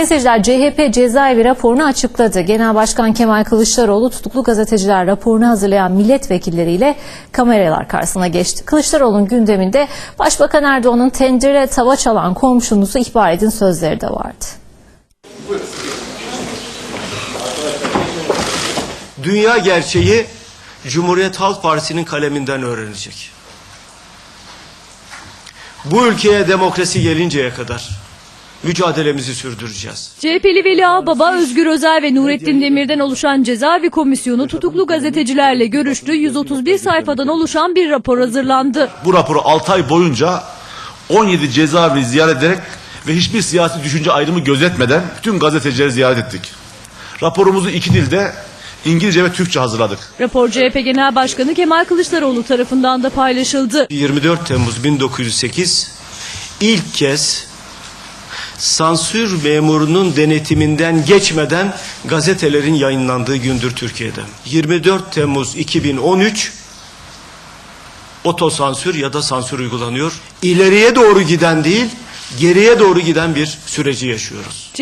Gazeteciler CHP cezaevi raporunu açıkladı. Genel Başkan Kemal Kılıçdaroğlu tutuklu gazeteciler raporunu hazırlayan milletvekilleriyle kameralar karşısına geçti. Kılıçdaroğlu'nun gündeminde Başbakan Erdoğan'ın tendire tava çalan komşunuzu ihbar edin sözleri de vardı. Dünya gerçeği Cumhuriyet Halk Partisi'nin kaleminden öğrenecek. Bu ülkeye demokrasi gelinceye kadar mücadelemizi sürdüreceğiz. CHP'li Veli Ağbaba, Özgür Özel ve Nurettin Demir'den oluşan cezaevi komisyonu tutuklu gazetecilerle görüştü. 131 sayfadan oluşan bir rapor hazırlandı. Bu raporu 6 ay boyunca 17 cezaevini ziyaret ederek ve hiçbir siyasi düşünce ayrımı gözetmeden bütün gazetecileri ziyaret ettik. Raporumuzu iki dilde İngilizce ve Türkçe hazırladık. Rapor CHP Genel Başkanı Kemal Kılıçdaroğlu tarafından da paylaşıldı. 24 Temmuz 1908 ilk kez sansür memurunun denetiminden geçmeden gazetelerin yayınlandığı gündür Türkiye'de. 24 Temmuz 2013 otosansür ya da sansür uygulanıyor. İleriye doğru giden değil, geriye doğru giden bir süreci yaşıyoruz.